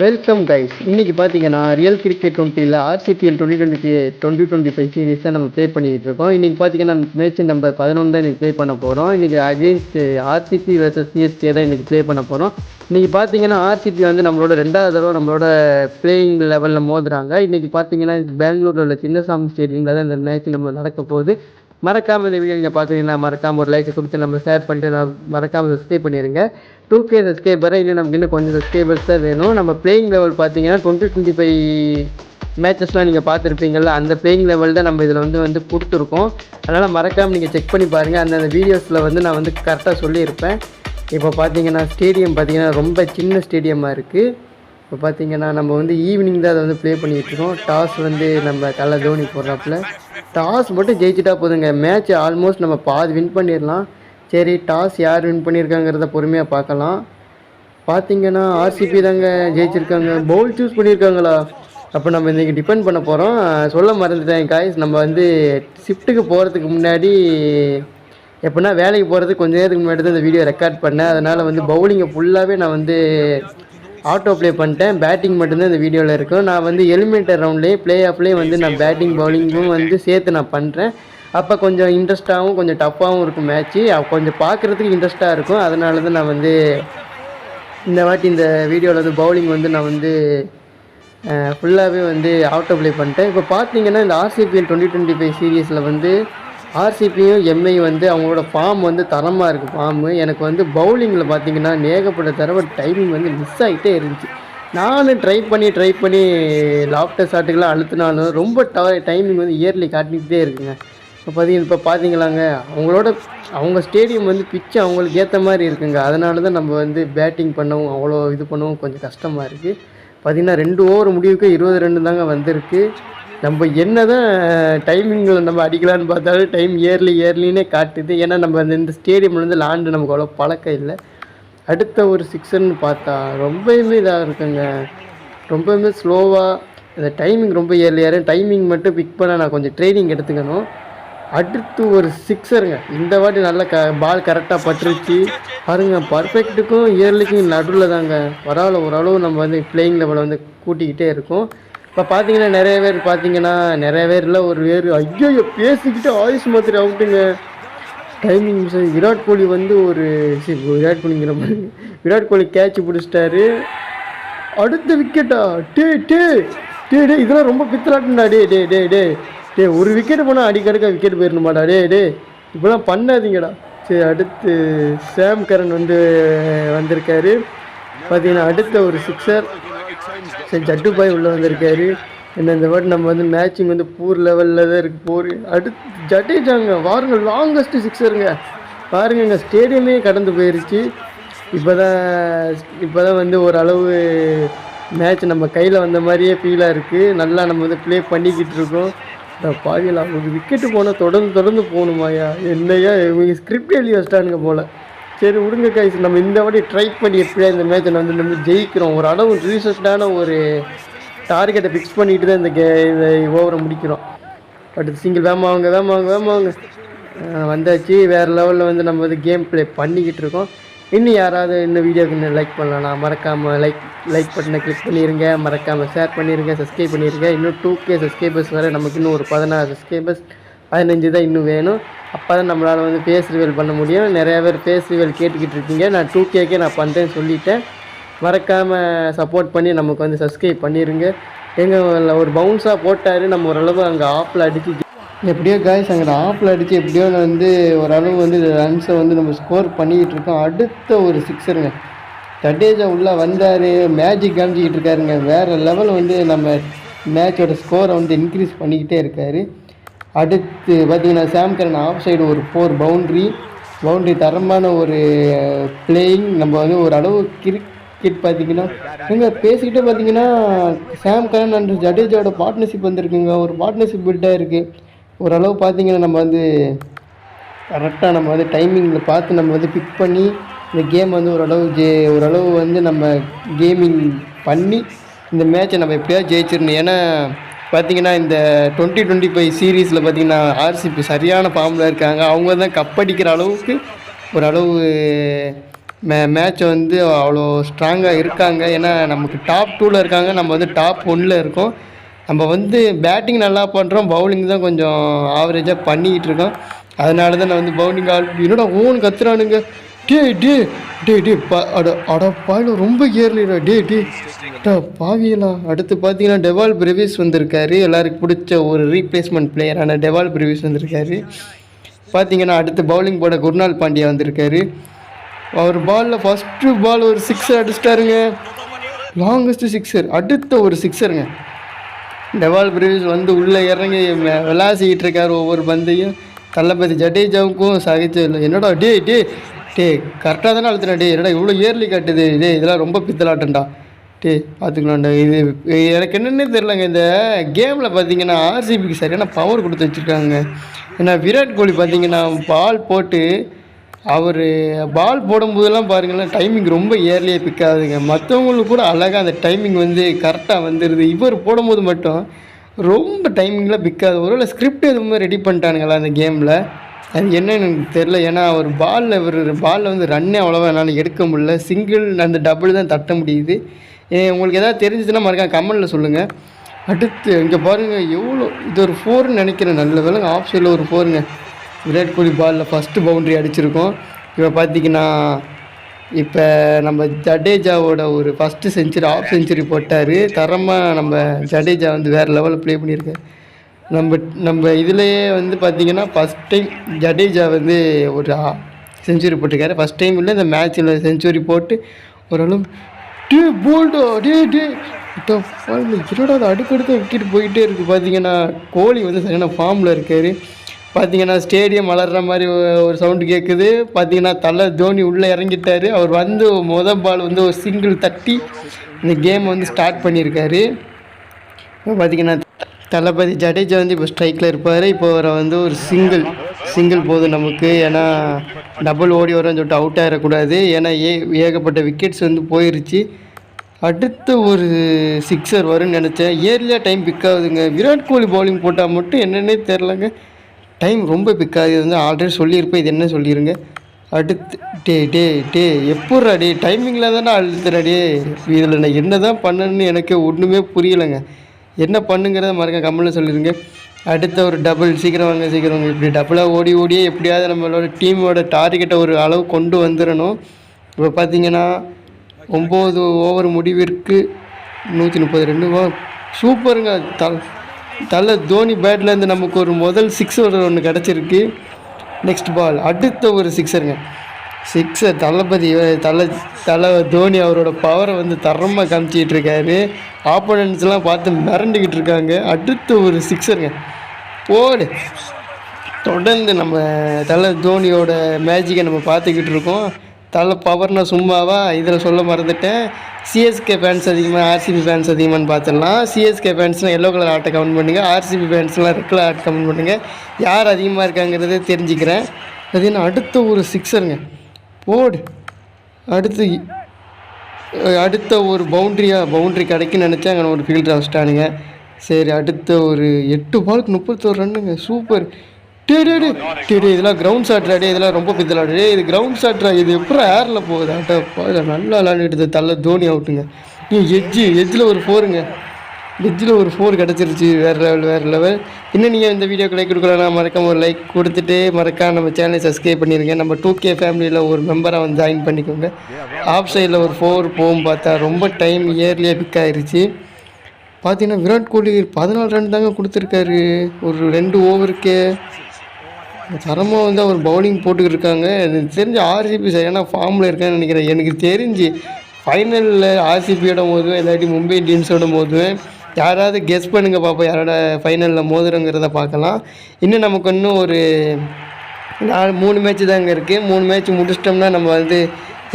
Welcome guys இன்றைக்கி பார்த்தீங்கன்னா real cricket டுவெண்ட்டியில் RCPL twenty twenty twenty twenty five series தான் நம்ம ப்ளே பண்ணிகிட்டு இருக்கோம். இன்னைக்கு பார்த்தீங்கன்னா மேட்ச் நம்பர் பதினொன்று தான் இன்றைக்கி ப்ளே பண்ண போகிறோம் இன்றைக்கி அகேன்ஸ்ட் ஆர்சிபி வர்சஸ் சிஎஸ்கே தான் இன்றைக்கி ப்ளே பண்ண போகிறோம் இன்றைக்கி பார்த்தீங்கன்னா ஆர்சிபி வந்து நம்மளோட ரெண்டாவது தடவை நம்மளோட பிளேயிங் லெவலில் மோதுறாங்க. இன்றைக்கி பார்த்தீங்கன்னா பெங்களூரில் உள்ள சின்னசாமி ஸ்டேடியமில் தான் இந்த மேட்ச் நம்ம நடக்க போகுது. மறக்காமல் இந்த வீடியோ நீங்கள் பார்த்தீங்கன்னா மறக்காமல் ஒரு லைக் கொடுத்து நம்ம ஷேர் பண்ணிட்டு நான் மறக்காமல் சப்ஸ்கிரைப் பண்ணிடுங்க டூ கே சப்ஸ்கிரைபரை இன்னும் நமக்கு இன்னும் கொஞ்சம் சப்ஸ்கிரைபர்ஸ் தான் வேணும். நம்ம பிளேயிங் லெவல் பார்த்தீங்கன்னா டுவெண்ட்டி டுவெண்ட்டி ஃபைவ் மேட்சஸ்லாம் நீங்கள் பார்த்துருப்பீங்கள்ல அந்த பிளேயிங் லெவல் தான் நம்ம இதில் வந்து வந்து கொடுத்துருக்கோம். அதனால் மறக்காமல் நீங்கள் செக் பண்ணி பாருங்கள் அந்தந்த வீடியோஸில் வந்து நான் வந்து கரெக்டாக சொல்லியிருப்பேன். இப்போ பார்த்தீங்கன்னா ஸ்டேடியம் பார்த்தீங்கன்னா ரொம்ப சின்ன ஸ்டேடியமாக இருக்குது இப்போ பார்த்தீங்கன்னா நம்ம வந்து ஈவினிங் தான் அதை வந்து ப்ளே பண்ணிகிட்ருக்கோம் டாஸ் வந்து நம்ம தலை தோனி போடுறாப்புல. டாஸ் மட்டும் ஜெயிச்சிட்டா போதுங்க. மேட்ச் ஆல்மோஸ்ட் நம்ம பாதி வின் பண்ணிடலாம். சரி டாஸ் யார் வின் பண்ணியிருக்காங்கிறத பொறுமையாக பார்க்கலாம். பார்த்தீங்கன்னா ஆர்சிபி தாங்க ஜெயிச்சிருக்காங்க. பவுல் சூஸ் பண்ணியிருக்காங்களா அப்போ நம்ம இன்றைக்கி டிபெண்ட் பண்ண போகிறோம் சொல்ல மறந்துட்டேன் காய்ஸ் நம்ம வந்து ஷிஃப்ட்டுக்கு போகிறதுக்கு முன்னாடி எப்படின்னா வேலைக்கு போகிறதுக்கு கொஞ்ச நேரத்துக்கு முன்னாடி தான் இந்த வீடியோ ரெக்கார்ட் பண்ணேன். அதனால் வந்து பவுலிங்கை ஃபுல்லாகவே நான் வந்து ஆட்டோ ப்ளே பண்ணிட்டேன். பேட்டிங் மட்டும்தான் இந்த வீடியோவில் இருக்கும். நான் வந்து எலிமினேட்டர் ரவுண்ட்லேயே ப்ளே ஆஃப்லேயே வந்து நான் பேட்டிங் பவுலிங்கும் வந்து சேர்த்து நான் பண்ணுறேன் அப்போ கொஞ்சம் இன்ட்ரெஸ்ட்டாகவும் கொஞ்சம் டஃப்பாகவும் இருக்கும் மேட்ச்சு. கொஞ்சம் பார்க்குறதுக்கு இன்ட்ரெஸ்ட்டாக இருக்கும். அதனால தான் நான் வந்து இந்த வாட்டி இந்த வீடியோவில் வந்து பவுலிங் வந்து நான் வந்து ஃபுல்லாகவே வந்து ஆட்டோ ப்ளே பண்ணிட்டேன். இப்போ பார்த்தீங்கன்னா இந்த ஆர்சிபிஎல் டுவெண்ட்டி டுவெண்ட்டி ஃபைவ் சீரீஸில் வந்து ஆர்சிபியும் எம்ஐ வந்து அவங்களோட ஃபார்ம் வந்து தரமாக இருக்குது ஃபார்மு எனக்கு வந்து பவுலிங்கில் பார்த்தீங்கன்னா ஏகப்பட்ட தடவை டைமிங் வந்து மிஸ் ஆகிட்டே இருந்துச்சு. நானும் ட்ரை பண்ணி ட்ரை பண்ணி லாஃப்டர் ஷாட்டுக்கெல்லாம் அழுத்தினாலும் ரொம்ப ட டைமிங் வந்து இயர்லி காட்டிக்கிட்டே இருக்குங்க. இப்போ பார்த்தீங்கன்னா இப்போ பார்த்தீங்களாங்க அவங்களோட அவங்க ஸ்டேடியம் வந்து பிச்சு அவங்களுக்கு ஏற்ற மாதிரி இருக்குங்க. அதனால தான் நம்ம வந்து பேட்டிங் பண்ணவும் அவ்வளோ இது பண்ணவும் கொஞ்சம் கஷ்டமாக இருக்குது பார்த்தீங்கன்னா ரெண்டு ஓவர் முடிவுக்கு இருபது ரெண்டு தாங்க வந்திருக்கு. நம்ம என்ன தான் டைமிங்கில் நம்ம அடிக்கலான்னு பார்த்தாலும் டைம் இயர்லி இயர்லின்னே காட்டுது. ஏன்னா நம்ம அந்த இந்த ஸ்டேடியமில் வந்து லாண்டு நமக்கு அவ்வளோ பழக்கம் இல்லை. அடுத்த ஒரு சிக்ஸர்னு பார்த்தா ரொம்பவுமே இதாக இருக்குங்க. ரொம்பவுமே ஸ்லோவாக இந்த டைமிங் ரொம்ப இயர்லியாக டைமிங் மட்டும் பிக் பண்ண நான் கொஞ்சம் ட்ரைனிங் எடுத்துக்கணும். அடுத்து ஒரு சிக்ஸருங்க இந்த வாட்டி நல்லா க பால் கரெக்டாக பட்டுருச்சு. பாருங்க பர்ஃபெக்ட்டுக்கும் இயர்லிக்கும் நடுவில் தாங்க பரவாயில்ல ஓரளவு நம்ம வந்து பிளேயிங் லெவலை வந்து கூட்டிக்கிட்டே இருக்கோம். இப்போ பார்த்தீங்கன்னா நிறைய பேர் பார்த்தீங்கன்னா நிறைய பேரில் ஒரு பேர் ஐயோ பேசிக்கிட்டு ஆயுஷ் மாத்திரை அவுட்டுங்க. டைமிங் மிஸ் விராட் கோலி வந்து ஒரு சரி விராட் கோலிங்கிற மாதிரி விராட் கோலி கேட்ச் பிடிச்சிட்டாரு. அடுத்த விக்கெட்டா டே டே டே டே இதெல்லாம் ரொம்ப பித்தலாட்டுண்டா டே டே டே டே. டே ஒரு விக்கெட் போனால் அடிக்கடுக்க விக்கெட் போயிடணுமாடா டே டே. இப்போலாம் பண்ணாதீங்கடா. சரி அடுத்து சாம் கரன் வந்து வந்திருக்காரு. பார்த்தீங்கன்னா அடுத்த ஒரு சிக்ஸர் சரி ஜட்டு பாய் உள்ளே வந்திருக்காரு. என்ன இந்த வாட்டி நம்ம வந்து மேட்சிங் வந்து பூர் லெவலில் தான் இருக்குது போர் அடுத்து ஜடேஜாங்க வாருங்க லாங்கஸ்ட் சிக்ஸருங்க பாருங்கங்க ஸ்டேடியமே கடந்து போயிருச்சு. இப்போ தான் இப்போ தான் வந்து ஓரளவு மேட்ச் நம்ம கையில் வந்த மாதிரியே ஃபீலாக இருக்குது நல்லா நம்ம வந்து ப்ளே பண்ணிக்கிட்டு இருக்கோம். பாவியலா ஒரு விக்கெட்டு போனால் தொடர்ந்து தொடர்ந்து போகணுமாயா என்னையா இவங்க ஸ்கிரிப்ட் எழுதி வச்சிட்டானுங்க போல். சரி விடுங்க கைஸ் நம்ம இந்த வாட்டி ட்ரை பண்ணி எப்படியா இந்த மேட்சை வந்து நம்ம ஜெயிக்கிறோம்? ஒரு அளவு ரீசஸ்டான ஒரு டார்கெட்டை ஃபிக்ஸ் பண்ணிட்டு தான் இந்த கே இந்த ஓவரை முடிக்கிறோம். பட் சிங்கிள் வேமாங்க வேமாங்க வேமாங்க வந்தாச்சு. வேறு லெவலில் வந்து நம்ம வந்து கேம் ப்ளே பண்ணிக்கிட்டு இருக்கோம். இன்னும் யாராவது இன்னும் வீடியோக்கு இன்னும் லைக் பண்ணலாம் மறக்காமல் லைக் லைக் பட்டனை கிளிக் பண்ணிடுங்க மறக்காமல் ஷேர் பண்ணிடுங்க சப்ஸ்கிரைப் பண்ணிடுங்க இன்னும் டூ கே சப்ஸ்கிரைபர்ஸ் வர நமக்கு இன்னும் ஒரு பதினாறு சப்ஸ்கிரைபர்ஸ் பதினஞ்சு தான் இன்னும் வேணும். அப்போ தான் நம்மளால் வந்து ஃபேஸ் ரிவல் பண்ண முடியும். நிறையா பேர் ஃபேஸ் ரிவல் கேட்டுக்கிட்டு இருக்கீங்க. நான் டூ கேக்கே நான் பண்ணுறேன்னு சொல்லிட்டேன். மறக்காமல் சப்போர்ட் பண்ணி நமக்கு வந்து சப்ஸ்கிரைப் பண்ணிடுங்க எங்கள் ஒரு பவுன்ஸாக போட்டார். நம்ம ஓரளவு அங்கே ஆப்பில் அடித்து எப்படியோ காய்ஸ் அங்கே ஆப்பில் அடித்து எப்படியோ வந்து ஓரளவு வந்து ரன்ஸை வந்து நம்ம ஸ்கோர் பண்ணிக்கிட்டு இருக்கோம். அடுத்த ஒரு சிக்ஸருங்க ஜடேஜா உள்ளே வந்தார். மேஜிக் காமிச்சிக்கிட்டு இருக்காருங்க. வேறு லெவல் வந்து நம்ம மேட்சோட ஸ்கோரை வந்து இன்க்ரீஸ் பண்ணிக்கிட்டே இருக்கார். அடுத்து பார்த்திங்கன்னா சாம்கரன் ஆஃப் சைடு ஒரு ஃபோர் பவுண்ட்ரி பவுண்ட்ரி தரமான ஒரு பிளேயிங் நம்ம வந்து ஒரு அளவு கிரிக்கெட் பார்த்தீங்கன்னா நீங்கள் பேசிக்கிட்டே பார்த்தீங்கன்னா சாம்கரன் அண்ட் ஜடேஜாவோட பார்ட்னர்ஷிப் வந்திருக்குங்க. ஒரு பார்ட்னர்ஷிப் பில்டாக இருக்குது ஓரளவு பார்த்தீங்கன்னா நம்ம வந்து கரெக்டாக நம்ம வந்து டைமிங்கில் பார்த்து நம்ம வந்து பிக் பண்ணி இந்த கேம் வந்து ஓரளவு ஜே ஓரளவு வந்து நம்ம கேமிங் பண்ணி இந்த மேட்சை நம்ம எப்படியாவது ஜெயிச்சிடணும். ஏன்னா பார்த்தீங்கன்னா இந்த டுவெண்ட்டி டுவெண்ட்டி ஃபைவ் சீரீஸில் பார்த்தீங்கன்னா ஆர்சிபி சரியான ஃபார்மில் இருக்காங்க. அவங்க தான் கப் அடிக்கிற அளவுக்கு ஓரளவு மே மேட்ச் வந்து அவ்வளோ ஸ்ட்ராங்காக இருக்காங்க. ஏன்னா நமக்கு டாப் டூவில் இருக்காங்க. நம்ம வந்து டாப் ஒன்னில் இருக்கோம். நம்ம வந்து பேட்டிங் நல்லா பண்ணுறோம் பவுலிங் தான் கொஞ்சம் ஆவரேஜாக பண்ணிக்கிட்டு இருக்கோம். அதனால தான் நான் வந்து பவுலிங் ஆல் என்னோட ஓன் கத்துறானுங்க. டே டே டே டே பா அட அட பாயில ரொம்ப ஏர்லிடா டே டே டா பாவியலா அடுத்து பார்த்தீங்கன்னா டெவால் பிரிவிஸ் வந்திருக்காரு. எல்லாருக்கும் பிடிச்ச ஒரு ரீப்ளேஸ்மெண்ட் பிளேயரான டெவால் பிரிவிஸ் வந்திருக்காரு. பார்த்தீங்கன்னா அடுத்து பவுலிங் போட குருநாள் பாண்டியா வந்திருக்காரு. அவர் பாலில் ஃபஸ்ட்டு பால் ஒரு சிக்ஸர் அடிச்சிட்டாருங்க. லாங்கஸ்ட் சிக்ஸர் அடுத்த ஒரு சிக்ஸருங்க டெவால் பிரிவிஸ் வந்து உள்ளே இறங்கி விளாசிக்கிட்டு இருக்காரு ஒவ்வொரு பந்தையும். தளபதி ஜடேஜாவுக்கும் சகிச்சு இல்லை. என்னடா டே டே டே கரெக்டாக தானே அழுத்தினா டே என்னடா இவ்வளோ இயர்லி காட்டுது? டே இதெல்லாம் ரொம்ப பித்தலாட்டம்டா. டே பார்த்துக்கலாம்டா இது எனக்கு என்னென்னே தெரிலங்க இந்த கேமில் பார்த்தீங்கன்னா ஆர்சிபிக்கு சரியான பவர் கொடுத்து வச்சுருக்காங்க. ஏன்னா விராட் கோலி பார்த்தீங்கன்னா பால் போட்டு அவர் பால் போடும்போதெல்லாம் பாருங்களேன் டைமிங் ரொம்ப ஏர்லியாக பிக் ஆகுதுங்க. மற்றவங்களுக்கு கூட அழகாக அந்த டைமிங் வந்து கரெக்டாக வந்துடுது இவர் போடும்போது மட்டும் ரொம்ப டைமிங்லாம் பிக்காது ஒருவேளை ஸ்கிரிப்ட் எதுவுமே ரெடி பண்ணிட்டானுங்களா அந்த கேமில் அது என்னன்னு எனக்கு தெரில ஏன்னா அவர் பாலில் இவர் பாலில் வந்து ரன்னே அவ்வளோவா என்னால் எடுக்க முடியல. சிங்கிள் அந்த டபுள் தான் தட்ட முடியுது. உங்களுக்கு எதாவது தெரிஞ்சதுன்னா மறக்காம கமெண்டில் சொல்லுங்கள் அடுத்து இங்கே பாருங்கள் எவ்வளோ இது ஒரு ஃபோர்னு நினைக்கிறேன். நல்ல வேலை ஆஃப் சைடில் ஒரு ஃபோருங்க விராட் கோலி பாலில் ஃபஸ்ட்டு பவுண்டரி அடிச்சிருக்கோம். இப்போ பார்த்தீங்கன்னா இப்போ நம்ம ஜடேஜாவோட ஒரு ஃபஸ்ட்டு செஞ்சுரி ஆஃப் செஞ்சுரி போட்டார். தரமாக நம்ம ஜடேஜா வந்து வேறு லெவலில் ப்ளே பண்ணியிருக்காரு. நம்ம நம்ம இதுலேயே வந்து பார்த்தீங்கன்னா ஃபஸ்ட் டைம் ஜடேஜா வந்து ஒரு செஞ்சுரி போட்டிருக்காரு. ஃபஸ்ட் டைம் இல்லை இந்த மேட்ச்சில் செஞ்சுரி போட்டு ஓரளவு டே போல்டோ டே டே. என்னடா அது அடுக்கடுத்து விட்டுட்டு போயிட்டே இருக்குது பார்த்தீங்கன்னா கோழி வந்து சரியான ஃபார்மில் இருக்கார். பார்த்தீங்கன்னா ஸ்டேடியம் வளர்கிற மாதிரி ஒரு சவுண்டு கேட்குது பார்த்தீங்கன்னா தலை தோனி உள்ளே இறங்கிட்டாரு. அவர் வந்து முத பால் வந்து ஒரு சிங்கிள் தட்டி இந்த கேம் வந்து ஸ்டார்ட் பண்ணியிருக்காரு. பார்த்தீங்கன்னா தளபதி ஜடேஜா வந்து இப்போ ஸ்ட்ரைக்கில் இருப்பார். இப்போ அவரை வந்து ஒரு சிங்கிள் சிங்கிள் போதும் நமக்கு. ஏன்னா டபுள் ஓடி வரும்னு சொல்லிட்டு அவுட் ஆகிடக்கூடாது ஏன்னா ஏ ஏகப்பட்ட விக்கெட்ஸ் வந்து போயிருச்சு. அடுத்த ஒரு சிக்ஸர் வரும்னு நினச்சேன். இயர்லியாக டைம் பிக் ஆகுதுங்க. விராட் கோலி பவுலிங் போட்டால் மட்டும் என்னென்னே தெரிலங்க டைம் ரொம்ப பிக் ஆகுது. வந்து ஆல்ரெடி சொல்லியிருப்பேன். இது என்ன சொல்லிடுங்க அடுத்து டே டே டே எப்பட்றா டே? டைமிங்கில் தானே அழுத்துறா டே? இதில் நான் என்ன தான் பண்ணணுன்னு எனக்கு ஒன்றுமே புரியலைங்க. என்ன பண்ணுங்கிறத மறக்க கம்மலில் சொல்லிடுங்க அடுத்த ஒரு டபுள் சீக்கிரம் வாங்க சீக்கிரம் வாங்க. இப்படி டபுளாக ஓடி ஓடியே எப்படியாவது நம்மளோட டீமோட டார்கெட்டை ஒரு அளவு கொண்டு வந்துடணும். இப்போ பார்த்தீங்கன்னா ஒம்பது ஓவர் முடிவிற்கு நூற்றி முப்பது ரெண்டு வா சூப்பருங்க தல் தலை தோனி பேட்லேருந்து நமக்கு ஒரு முதல் சிக்ஸ் ஒன்று கிடச்சிருக்கு. நெக்ஸ்ட் பால் அடுத்த ஒரு சிக்ஸருங்க சிக்ஸர் தளபதி தலை தலை தோனி அவரோட பவரை வந்து தரமாக காமிச்சிக்கிட்டு இருக்காரு. ஆப்போனன்ஸ்லாம் பார்த்து மிரண்டுக்கிட்டு இருக்காங்க. அடுத்து ஒரு சிக்ஸருங்க போடு. தொடர்ந்து நம்ம தலை தோனியோட மேஜிக்கை நம்ம பார்த்துக்கிட்டு இருக்கோம். தலை பவர்னால் சும்மாவா? இதில் சொல்ல மறந்துட்டேன். சிஎஸ்கே ஃபேன்ஸ் அதிகமாக ஆர்சிபி ஃபேன்ஸ் அதிகமானு பார்த்துடலாம். சிஎஸ்கே ஃபேன்ஸ்லாம் எல்லோ கலர் ஆட்டை கமெண்ட் பண்ணுங்கள் ஆர்சிபி ஃபேன்ஸ்லாம் ரெட் கலர் ஆட் கமெண்ட் பண்ணுங்கள் யார் அதிகமாக இருக்காங்கிறத தெரிஞ்சுக்கிறேன். அது என்ன அடுத்த ஒரு சிக்ஸருங்க போடு. அடுத்து அடுத்த ஒரு பவுண்ட்ரியாக பவுண்ட்ரி கிடைக்குன்னு நினச்சா அங்கே ஒரு ஃபீல்டர் வச்சிட்டானுங்க. சரி அடுத்த ஒரு எட்டு பாலுக்கு முப்பத்தோரு ரன்னுங்க. சூப்பர் டே டேடே இதெல்லாம் கிரவுண்ட் ஷாட்ரா டே இதெல்லாம் ரொம்ப பித்தலாடு இது கிரவுண்ட் ஷாட்ரா இது எப்படி ஏரில் போகுது? ஆட்டோ நல்லா விளாண்டுட்டு தள்ள தோனி அவுட்டுங்க நீ எஜ்ஜில் ஒரு ஃபோருங்க எட்ஜில் ஒரு ஃபோர் கிடச்சிருச்சு வேறு லெவல் வேறு லெவல் இன்னும் நீங்கள் இந்த வீடியோக்கு லைக் கொடுக்கலாம் மறக்காம ஒரு லைக் கொடுத்துட்டு மறக்காம நம்ம சேனலை சப்ஸ்கிரைப் பண்ணிடுங்க நம்ம டூ கே ஃபேமிலியில் ஒரு மெம்பராக வந்து ஜாயின் பண்ணிக்கோங்க. ஆஃப் சைடில் ஒரு ஃபோர் போகும் பார்த்தா ரொம்ப டைம் இயர்லியாக பிக் ஆகிருச்சு பார்த்தீங்கன்னா விராட் கோலி பதினாலு ரன் தாங்க கொடுத்துருக்காரு. ஒரு ரெண்டு ஓவருக்கே தரமாக வந்து அவர் பவுலிங் போட்டுக்கிட்டு இருக்காங்க. எனக்கு தெரிஞ்ச ஆர்சிபி சரியான ஃபார்மில் இருக்கான்னு நினைக்கிறேன். எனக்கு தெரிஞ்சு ஃபைனலில் ஆர்சிபியோட மோதுவேன் இல்லாட்டி மும்பை இந்தியன்ஸோட மோதுவேன் யாராவது கெஸ் பண்ணுங்கள் பார்ப்போம் யாரோட ஃபைனலில் மோதுறங்கிறத பார்க்கலாம். இன்னும் நமக்கு இன்னும் ஒரு நாலு மூணு மேட்ச்சு தாங்க இருக்குது மூணு மேட்ச் முடிச்சிட்டோம்னா நம்ம வந்து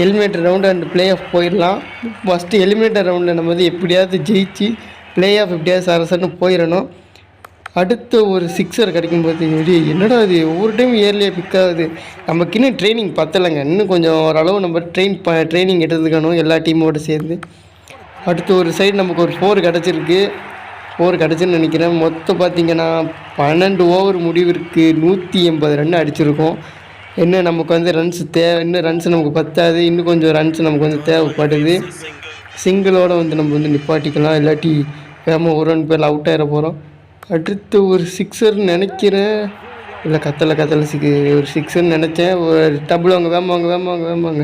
eliminator round and play off போயிடலாம் ஃபஸ்ட்டு எலிமினேட்டர் ரவுண்டில் நம்ம வந்து எப்படியாவது ஜெயிச்சு பிளே ஆஃப் எப்படியாவது சரசன்னு போயிடணும். அடுத்த ஒரு சிக்ஸர் கிடைக்கும்போது போது என்னடா இது? ஒவ்வொரு டைம் இயர்லியாக பிக் ஆகுது. நமக்கு இன்னும் ட்ரைனிங் பத்தலைங்க. இன்னும் கொஞ்சம் ஓரளவு நம்ம ட்ரெயின் ப ட்ரைனிங் எடுத்துக்கணும். எல்லா டீமோடு சேர்ந்து. அடுத்து ஒரு சைடு நமக்கு ஒரு ஃபோர் கிடச்சிருக்கு. ஃபோர் கிடச்சின்னு நினைக்கிறேன். மொத்தம் பார்த்தீங்கன்னா பன்னெண்டு ஓவர் முடிவிற்கு நூற்றி எண்பது ரன் அடிச்சிருக்கோம். இன்னும் நமக்கு வந்து ரன்ஸ் தேவை இன்னும் ரன்ஸ் நமக்கு பத்தாது. இன்னும் கொஞ்சம் ரன்ஸ் நமக்கு வந்து தேவைப்படுது. சிங்கிளோடு வந்து நம்ம வந்து நிப்பாட்டிக்கலாம். இல்லாட்டி வேமோ ஒரு ரன் பேரில் அவுட் ஆகிட போகிறோம் அடுத்து ஒரு சிக்ஸர்னு நினைக்கிறேன். இல்லை கத்தலை கத்தலை சிக்ஸ் ஒரு சிக்ஸர்னு நினச்சேன். ஒரு டபுள் வாங்க வேமாங்க வேமாங்க வேமாங்க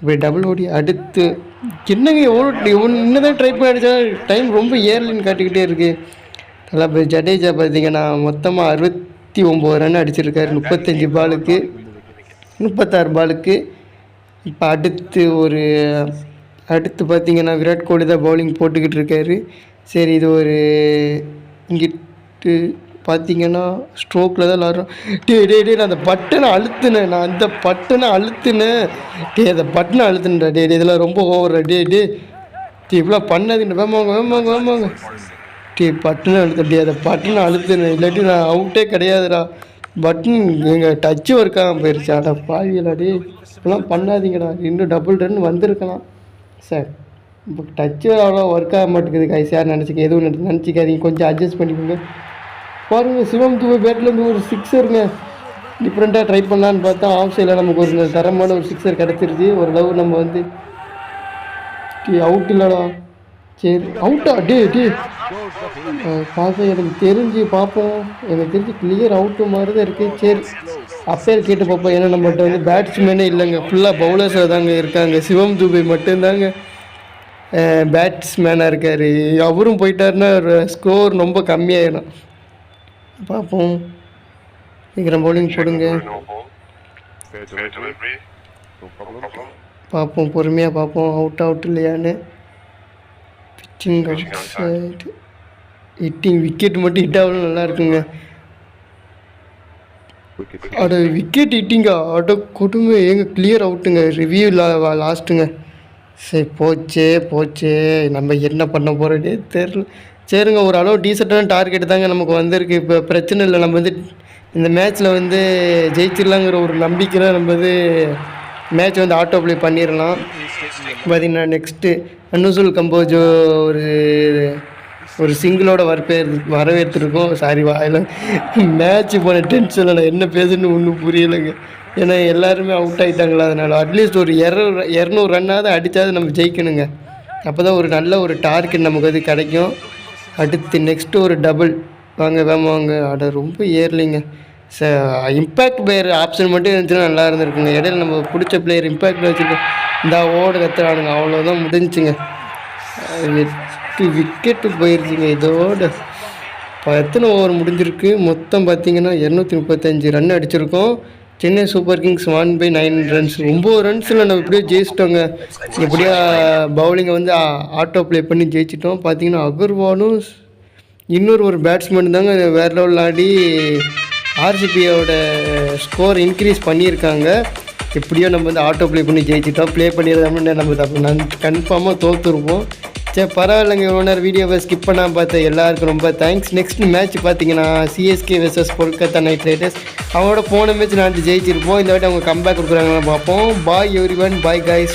இப்படி டபுள் ஓடி அடுத்து என்னங்க எவ்வளோ இன்னும் இன்னதான் ட்ரை பண்ணி அடித்தா டைம் ரொம்ப ஏர்லின்னு காட்டிக்கிட்டே இருக்குது தளபதி ஜடேஜா பார்த்தீங்கன்னா மொத்தமாக அறுபத்தி ஒம்பது ரன் அடிச்சிருக்காரு. முப்பத்தஞ்சு பாலுக்கு முப்பத்தாறு பாலுக்கு. இப்போ அடுத்து ஒரு அடுத்து பார்த்தீங்கன்னா விராட் கோலி தான் பவுலிங் போட்டுக்கிட்டு இருக்காரு. சரி இது ஒரு இங்கிட்டு பார்த்தீங்கன்னா ஸ்ட்ரோக்கில் தான் விளாட்றோம் டே டே டே நான் அந்த பட்டனை அழுத்துனேன் நான் அந்த பட்டனை அழுத்துனேன். டே அந்த பட்டனை அழுத்துனேன்டா டே டே இதெல்லாம் ரொம்ப ஓவரா டே டே டே இவ்வளோ பண்ணாதீங்க வேமாங்க வேமாங்க வேமாங்க டே பட்டனை அழுத்த டே அந்த பட்டனை அழுத்துனேன் இல்லாட்டி நான் அவுட்டே கிடையாதுடா. பட்டன் எங்கள் டச்சு ஒர்க்காக போயிடுச்சு அட பாவியலா டே இப்படிலாம் பண்ணாதீங்கடா இன்னும் டபுள் ரன் வந்திருக்கலாம். சார் இப்போ டச்சு அவ்வளோ ஒர்க் ஆக மாட்டேங்குது கைசியார் நினச்சிக்க எதுவும் நினச்சிக்காதீங்க கொஞ்சம் அட்ஜஸ்ட் பண்ணிக்கோங்க. பாருங்கள் சிவம் துபை பேட்லேருந்து ஒரு சிக்ஸருங்க டிஃப்ரெண்ட்டாக ட்ரை பண்ணலான்னு பார்த்தா ஆஃப் சைடில் நமக்கு ஒரு தரமான ஒரு சிக்ஸர் கிடச்சிருச்சு. ஓரளவு நம்ம வந்து அவுட் இல்லைடா. சரி அவுட்டா டே டே பார்க்க எனக்கு தெரிஞ்சு பார்ப்போம் எனக்கு தெரிஞ்சு கிளியர் அவுட்டு மாதிரி தான் இருக்குது சரி அப்பேர் கேட்டு பார்ப்போம் ஏன்னா நம்மகிட்ட வந்து பேட்ஸ்மேனே இல்லைங்க. ஃபுல்லாக பவுலர்ஸாக தாங்க இருக்காங்க. சிவம் துபை மட்டும்தாங்க பேட்ஸ்மேனாக இருக்கார். அவரும் போயிட்டாருன்னா ஸ்கோர் ரொம்ப கம்மியாயிடும். பார்ப்போம். சீக்கிரம் பவுலிங் போடுங்க. பார்ப்போம் பொறுமையாக பார்ப்போம். அவுட் அவுட் இல்லையான்னு. பிச்சிங் சைடு ஹிட்டிங் விக்கெட் மட்டும் ஹிட் ஆகணும் நல்லா இருக்குங்க. அட விக்கெட் ஹிட்டிங்க அட கொடுமை. ஏங்க கிளியர் அவுட்டுங்க ரிவ்யூ லாஸ்ட்டுங்க சரி போச்சே போச்சே. நம்ம என்ன பண்ண போகிறோன்னே தெரில சரிங்க ஒரு அளவு டீசெண்டான டார்கெட் தாங்க நமக்கு வந்திருக்கு. இப்போ பிரச்சனை இல்லை நம்ம வந்து இந்த மேட்ச்சில் வந்து ஜெயிச்சிடலாங்கிற ஒரு நம்பிக்கையில் நம்ம வந்து மேட்ச் வந்து ஆட்டோ ப்ளே பண்ணிடலாம் பார்த்தீங்கன்னா நெக்ஸ்ட்டு அனுசுல் கம்போஜோ ஒரு ஒரு சிங்கிளோட வரப்பே வரவேற்றிருக்கோம். சாரி வாயில் மேட்ச் போன டென்ஷனில் நான் என்ன பேசுன்னு ஒன்றும் புரியலைங்க. ஏன்னா எல்லாருமே அவுட் ஆகிட்டாங்களா அதனால அட்லீஸ்ட் ஒரு இரநூறு இரநூறு ரன்னாவது அடித்தாவது நம்ம ஜெயிக்கணுங்க. அப்போ தான் ஒரு நல்ல ஒரு டார்கெட் நமக்கு அது கிடைக்கும். அடுத்து நெக்ஸ்ட்டு ஒரு டபுள் வாங்க வேமா வாங்க. அட ரொம்ப ஏர்லிங்க ச இம்பேக்ட் பிளேயர் ஆப்ஷன் மட்டும் இருந்துச்சுன்னா நல்லா இருந்திருக்குங்க. இடையில நம்ம பிடிச்ச பிளேயர் இம்பேக்ட் வச்சுருக்கோம் இந்த ஓடு கத்துறானுங்க. அவ்வளோதான் முடிஞ்சுங்க எட்டு விக்கெட்டு போயிருச்சுங்க. இதோட இப்போ எத்தனை ஓவர் முடிஞ்சிருக்கு? மொத்தம் பார்த்தீங்கன்னா இரநூத்தி முப்பத்தஞ்சு run அடிச்சிருக்கோம். Chennai super kings one by nine runs. ஒம்பது ரன்ஸில் நம்ம எப்படியோ ஜெயிச்சிட்டோங்க. எப்படியா பவுலிங்கை வந்து ஆட்டோ ப்ளே பண்ணி ஜெயிச்சிட்டோம். பார்த்தீங்கன்னா அகர்வாலும் இன்னொரு ஒரு பேட்ஸ்மேன் தாங்க வேற லெவல் ஆடி ஆர்சிபியோட ஸ்கோர் இன்க்ரீஸ் பண்ணியிருக்காங்க. எப்படியோ நம்ம வந்து ஆட்டோ ப்ளே பண்ணி ஜெயிச்சிட்டோம். ப்ளே பண்ணிடுறோம்னு நம்ம கன்ஃபார்மாக தோற்றுருப்போம் சரி பரவாயில்லைங்க இவ்வளோ நேரம் வீடியோவை ஸ்கிப் பண்ணால் பார்த்த எல்லாருக்கும் ரொம்ப தேங்க்ஸ் நெக்ஸ்ட் மேட்ச் பார்த்தீங்கன்னா CSK versus Kolkata knight riders அவங்களோட போன மேட்ச் நான் ஜெயிச்சிருப்போம். இந்த வாட்டி அவங்க கம்பேக் கொடுக்குறாங்கன்னு பார்ப்போம். Bye everyone bye guys